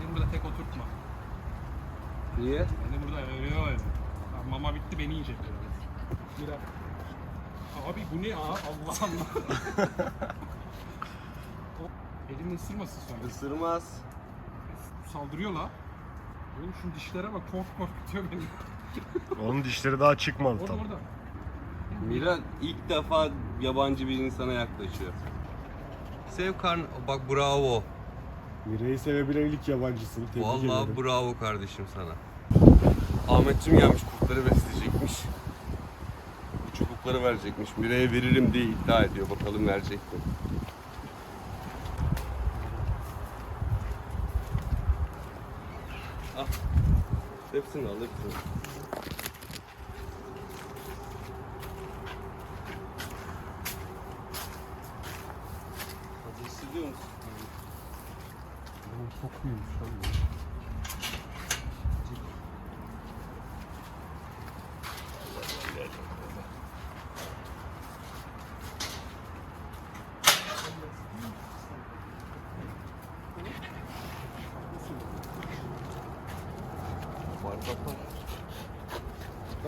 Beni burada tek oturtma. Niye? Beni burada öyle. Mama bitti beni yiyecekler. Mira. Abi bu ne ya? Allah Allah. O Elimi ısırmasın sonra. Isırmaz. Saldırıyor la. Oğlum şu dişlere bak kork korkutuyor beni. Onun dişleri daha çıkmadı Orada tam. orada. Mira ilk defa yabancı bir insana yaklaşıyor. Sev karn... Bak bravo. Mire'yi sevebilen ilk yabancısın. Tebrik Vallahi ederim. bravo kardeşim sana. Ahmetciğim gelmiş kurtları besleyecekmiş. Bu çubukları verecekmiş. Mira'ya veririm diye iddia ediyor. Bakalım verecek mi? Al. Hepsini al hepsini. Hissediyor musun? Oğlum çok büyümüş lan bu.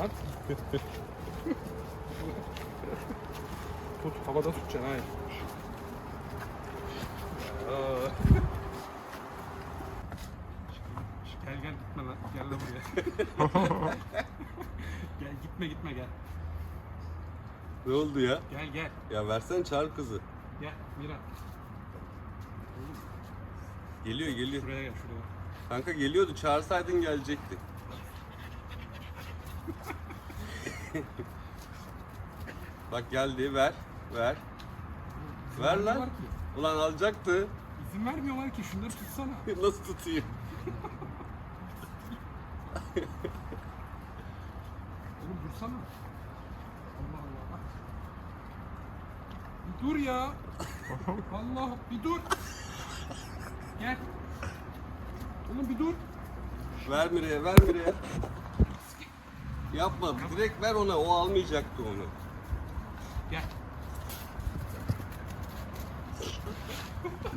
Lan. Tut havada tutacaksın hayır. Aa. gel gel gitme lan. Gel de buraya. Gel gitme gitme gel. Ne oldu ya? Gel gel. Ya versen çağır kızı. Gel Mira. Geliyor geliyor. Şuraya gel şuraya. Kanka geliyordu çağırsaydın gelecekti. Bak geldi ver ver. İzin Ver lan. Ulan alacaktı. İzin vermiyorlar ki şunları tutsana. Nasıl tutayım? Oğlum dursana. Allah Allah bak. Bir dur ya. Allah bir dur. Gel. Oğlum bir dur. Ver Mire'ye ver Mire'ye. Yapma direkt ver ona o almayacaktı onu. Gel.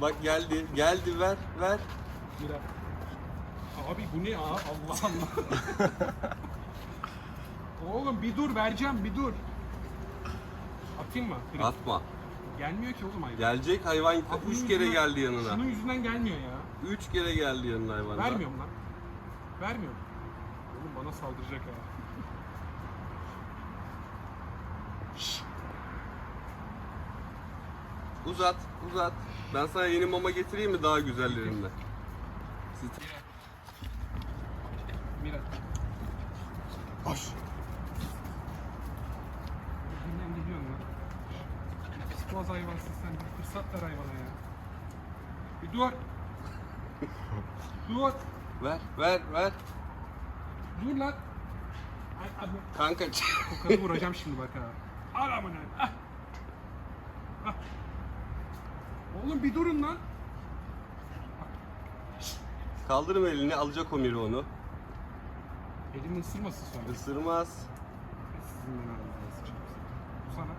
Bak geldi geldi ver ver. Mira. Abi bu ne ya? Allah Allah. oğlum bir dur vereceğim bir dur. Atayım mı? Direkt. Atma. Gelmiyor ki oğlum hayvan. Gelecek hayvan Abi bunun üç kere yüzünden- geldi yanına. Şunun yüzünden gelmiyor ya. Üç kere geldi yanına hayvan. Vermiyorum lan. Vermiyorum. Oğlum bana saldıracak ha. Uzat uzat. Ben sana yeni mama getireyim mi daha güzellerinden? Siz... Mira. Hoş. Dinlen geliyorsun lan. Psikoz hayvansın sen. Bir fırsat ver hayvana ya. Bir dur. dur. Ver ver ver. Dur lan. Ay, abi. Kanka Tokadı vuracağım şimdi bak ha. Al amına. Ah. Oğlum bir durun lan. kaldırım elini alacak o Miri onu. Elimi ısırmasın sonra. Isırmaz. Sizin ben ağzınıza sıçayım. Bu sana.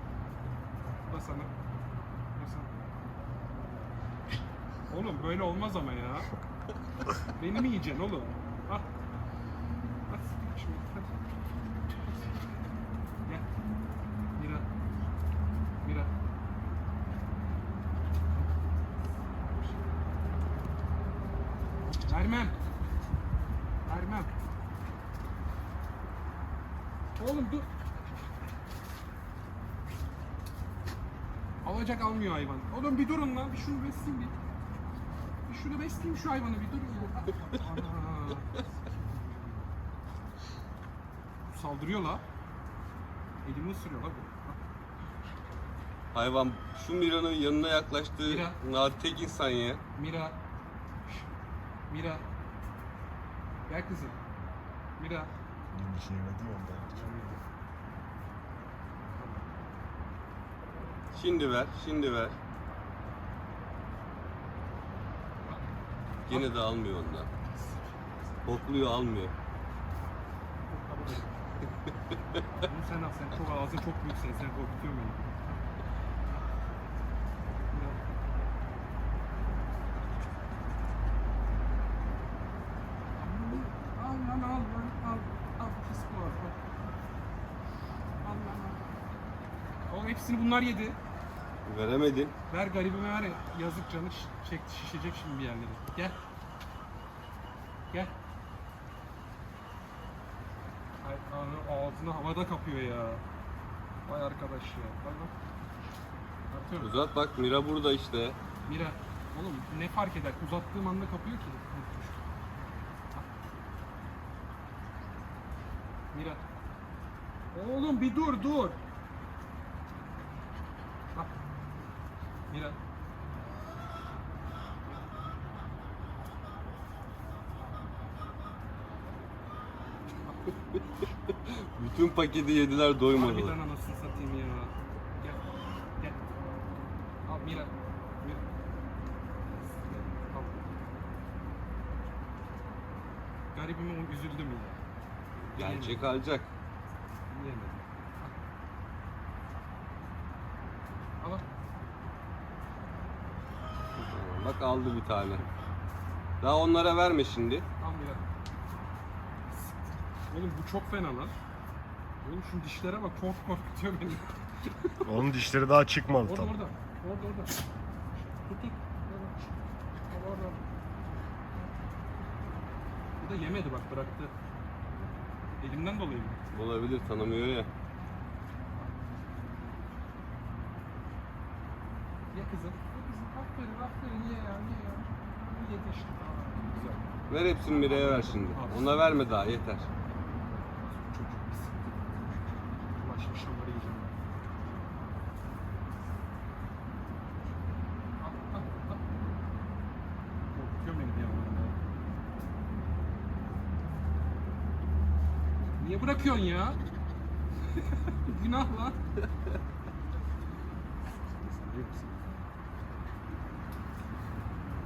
Bu da sana. Bu sana. Oğlum böyle olmaz ama ya. Beni mi yiyeceksin oğlum? Ah. Ah, sıkı şimdi. Hadi. Gel. Mira. Mira. Vermem. Vermem. Oğlum dur. Alacak almıyor hayvan. Oğlum bir durun lan. Bir şunu besleyeyim bir. Bir şunu besleyeyim şu hayvanı bir durun. Ana. Saldırıyor la. Elimi ısırıyor la bu. Hayvan şu Mira'nın yanına yaklaştığı Mira. nar tek insan ya. Mira. Mira. Gel kızım. Mira. Bir şey ya ondan. Şimdi ver, şimdi ver. Yine de almıyor ondan. Kokluyor almıyor. Bunu sen al sen çok ağzın çok büyük sen sen korkutuyorsun beni. Hepsini bunlar yedi. Veremedin. Ver garibime ver ya. Yazık canı şiş- çekti şişecek şimdi bir yerleri. Gel. Gel. Ay abi ağzını havada kapıyor ya. Vay arkadaş ya. Bak bak. Atıyorum. Uzat bak Mira burada işte. Mira. Oğlum ne fark eder? Uzattığım anda kapıyor ki. Mira. Oğlum bir dur dur. Mira. Bütün paketi yediler doymadılar. Harbiden anasını satayım ya. Gel. Gel. Al Mira. Mira. Al. Garibime üzüldüm ya. Gelecek alacak. Yiyemedim. Al. Al. Bak aldı bir tane. Daha onlara verme şimdi. Al Mira. Oğlum bu çok fena lan. Oğlum şu dişlere bak çok korkutuyor beni. Onun dişleri daha çıkmadı Orada tam. orada. Orada orada. Tut tut. Orada. Orada orada. Bu da yemedi bak bıraktı. Elimden dolayı mı? Olabilir tanımıyor ya. Ye kızım. Ye kızım. Aferin aferin ye ya ye ya. Yedi işte. Tamam. Güzel. Ver hepsini Mira'ya ver şimdi. Ona verme daha yeter. Çocuk şunları yiyeceğim. Korkutuyor beni bir yandan. Niye bırakıyorsun ya? Günah lan.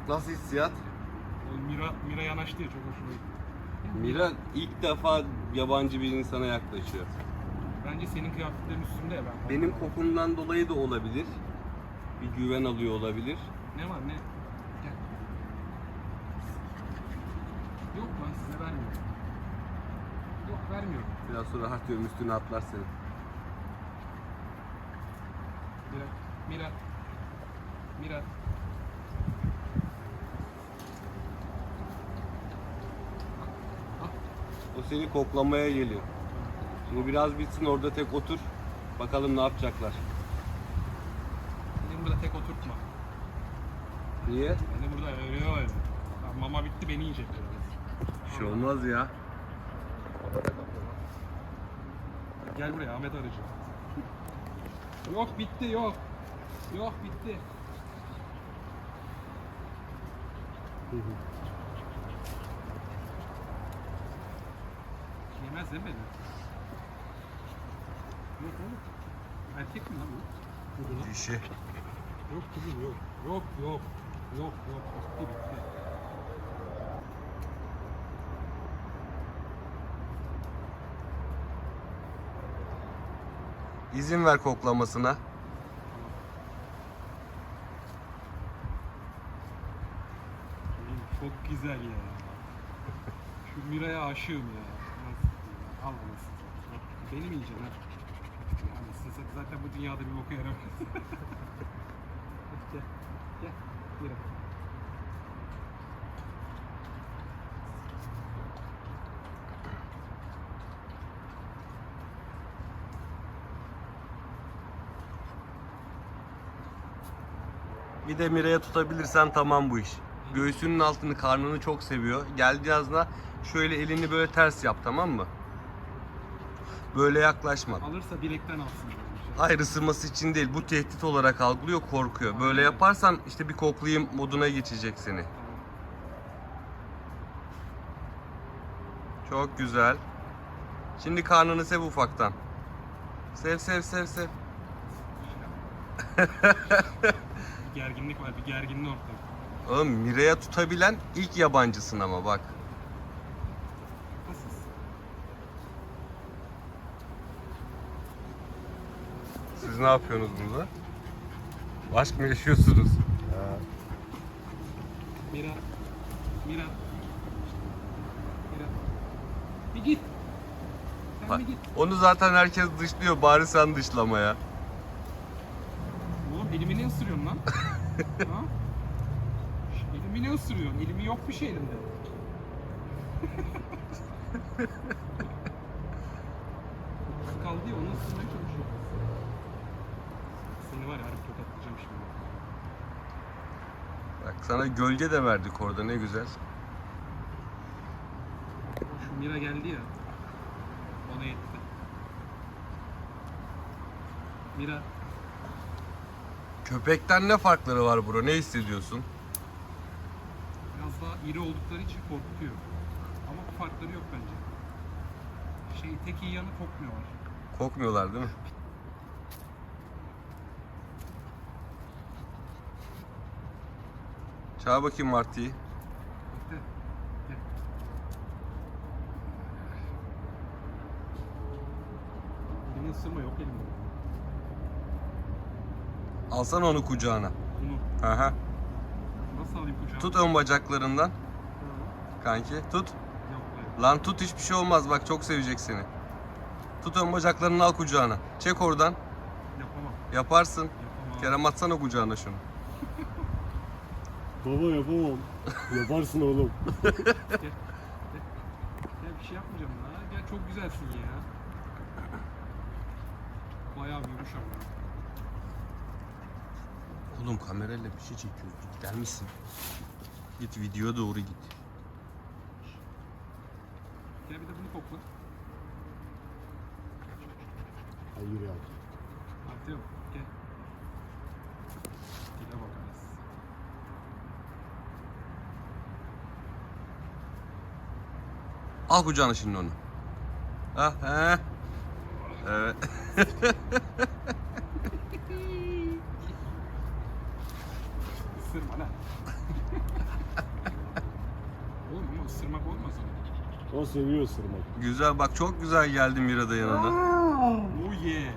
Nasıl hissiyat? Mira, Mira yanaştı ya çok hoşuma gitti. Mira ilk defa yabancı bir insana yaklaşıyor. Bence senin kıyafetlerin üstünde ya ben. Benim kokumdan dolayı da olabilir. Bir güven alıyor olabilir. Ne var ne? Gel. Yok lan size vermiyorum. Yok vermiyorum. Biraz sonra hartıyorum üstüne atlar seni. Mira. Mira. Mira. O seni koklamaya geliyor. Şimdi biraz bitsin orada tek otur. Bakalım ne yapacaklar. Beni burada tek oturtma. Niye? Beni burada öyle. Mama bitti beni yiyecekler. Bir şey olmaz ya. Gel buraya Ahmet Arıcı. Yok bitti yok. Yok bitti. Yemez değil mi? Yok oğlum. Erkek mi lan bu? Bu lan. Dişi. Yok kızım yok. Yok yok. Yok yok. Bitti bitti. İzin ver koklamasına. Çok güzel ya. Şu Mira'ya aşığım ya. Nasıl diyeyim? Al anasını satayım. Beni mi yiyeceksin ha? Ya anasını satayım. Zaten bu dünyada bir boku yaramaz. Hadi gel. Gel. Mira. Bir de Mira'ya tutabilirsen tamam bu iş. Göğsünün altını, karnını çok seviyor. Geldiği anda şöyle elini böyle ters yap tamam mı? Böyle yaklaşma. Alırsa bilekten alsın. Hayır ısırması için değil. Bu tehdit olarak algılıyor, korkuyor. Böyle yaparsan işte bir koklayayım moduna geçecek seni. Çok güzel. Şimdi karnını sev ufaktan. Sev sev sev sev. Bir gerginlik var. Bir gerginlik ortada. Oğlum Mira'ya tutabilen ilk yabancısın ama bak. Siz ne yapıyorsunuz burada? Aşk mı yaşıyorsunuz? Ha. Mira. Mira. Mira. Bir git. Sen bir git. Onu zaten herkes dışlıyor. Bari sen dışlama ya. Elimi ne ısırıyorsun lan? ha? Şş, Elimi ne ısırıyorsun? Elimi yok bir şey elimde. Kız kaldı ya onu ısırmaya çalışıyor. Seni var ya harbi tokatlayacağım şimdi. Bak sana gölge de verdik orada ne güzel. Şu Mira geldi ya. Ona yetti. Mira Köpekten ne farkları var bro? Ne hissediyorsun? biraz daha iri oldukları için korkutuyor. Ama bu farkları yok bence. Şey tek iyi yanı kokmuyorlar. Kokmuyorlar değil mi? Çağır bakayım Martı'yı. Elini ısırma yok elimde. Alsana onu kucağına. Bunu Aha. nasıl alayım kucağıma? Tut ön bacaklarından kanki. Tut. Lan tut hiçbir şey olmaz bak çok sevecek seni. Tut ön bacaklarını al kucağına. Çek oradan. Yapamam. Yaparsın. Yapamam. Kerem atsana kucağına şunu. Baba yapamam. Yaparsın oğlum. Gel bir şey yapmayacağım ya. Gel çok güzelsin ya. Bayağı büyümüş ama. Oğlum kamerayla bir şey çekiyoruz. Gider misin? Git videoya doğru git. Gel bir de bunu kokla. Hayır ya. Artı yok. Gel. Dile bakarız. Al kucağına şimdi onu. Ha he. Evet. Isırma lan. Oğlum ama ısırmak olmaz ama. O seviyor ısırmak. Güzel bak çok güzel geldi Mira da yanına. Oh yeah.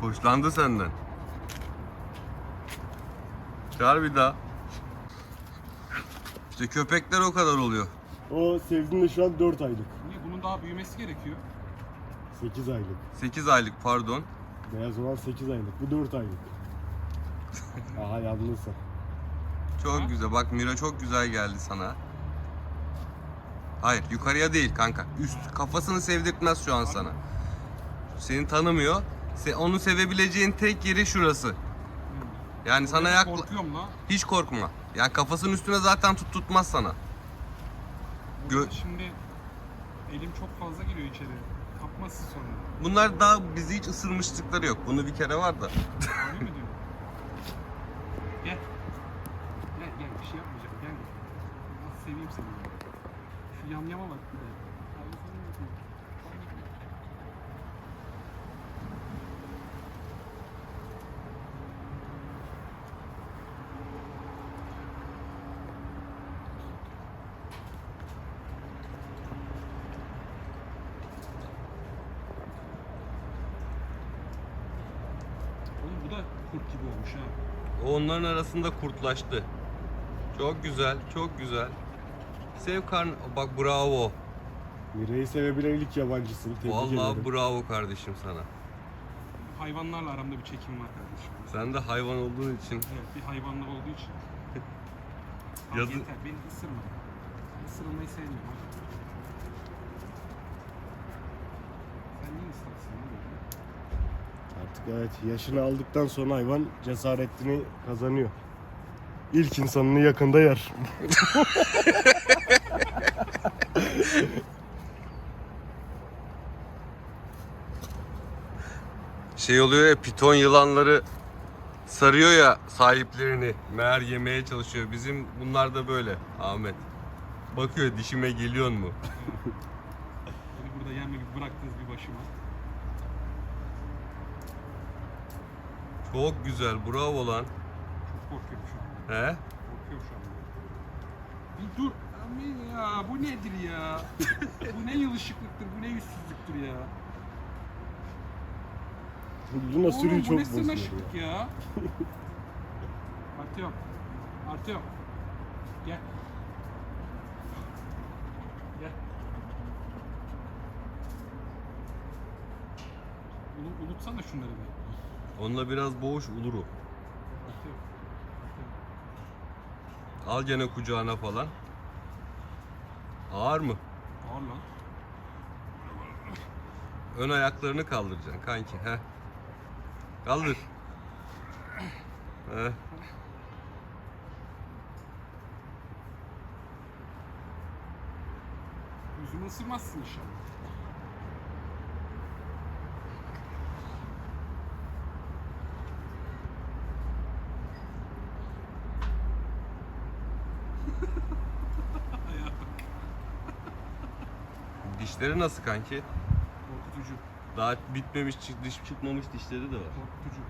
Hoşlandı senden. Çağır bir daha. İşte köpekler o kadar oluyor. O sevdiğinde şu an 4 aylık. Niye? Bunun daha büyümesi gerekiyor. 8 aylık. 8 aylık pardon. Beyaz olan 8 aylık. Bu 4 aylık. Aha yalnızsa. Çok Ha? güzel. Bak Mira çok güzel geldi sana. Hayır yukarıya değil kanka. Üst kafasını sevdirtmez şu an sana. Seni tanımıyor. Se- onu sevebileceğin tek yeri şurası. Yani sana yakla... Korkuyorum la. Hiç korkma. Yani kafasının üstüne zaten tut tutmaz sana. Burada Gö- Şimdi elim çok fazla giriyor içeri. Kapmasın sonra. Bunlar daha bizi hiç ısırmışlıkları yok. Bunu bir kere var da. Öyle mi diyor? Gel. Gel gel bir şey yapmayacağım gel. Nasıl seveyim seni ya. Şu yamyama bak bir de. Abi sana ne yapayım? Oğlum bu da kurt gibi olmuş ha. Onların arasında kurtlaştı. Çok güzel, çok güzel. Sev karn... Bak bravo. Mira'yı sevebilen ilk yabancısın. Tebrik Vallahi ederim. bravo kardeşim sana. Hayvanlarla aramda bir çekim var kardeşim. Sen de hayvan olduğun için Evet bir hayvanlar olduğu için. Al Yazı- yeter beni ısırma. Ben ısırılmayı sevmiyorum. Sen niye ıslaksın lan böyle? Artık evet yaşını aldıktan sonra hayvan cesaretini kazanıyor. İlk insanını yakında yer. şey oluyor ya piton yılanları sarıyor ya sahiplerini. Meğer yemeye çalışıyor. Bizim bunlar da böyle Ahmet. Bakıyor dişime geliyor mu? Beni burada yenmeyi bıraktınız bir başıma. Çok güzel bravo lan. Çok korkuyorum şu an. He? Korkuyorum şu an. Bir dur. Amin ya bu nedir ya? bu ne yılışıklıktır, bu ne yüzsüzlüktür ya? Luna sürüyü Oğlum çok bu ne bozuyor ya. sırnaşıklık ya? Artıyorum. Artıyorum. Gel. Gel. Ulutsana şunları bir. Onunla biraz boğuş. Atıyorum. Atıyorum. Al gene kucağına falan. Ağır mı? Ağır lan. Ön ayaklarını kaldıracaksın kanki. Heh. Kaldır. Heh. Yüzümü ısırmazsın inşallah. Dişleri nasıl kanki? Korkutucu. Daha bitmemiş, diş çıkmamış dişleri de var. Korkutucu.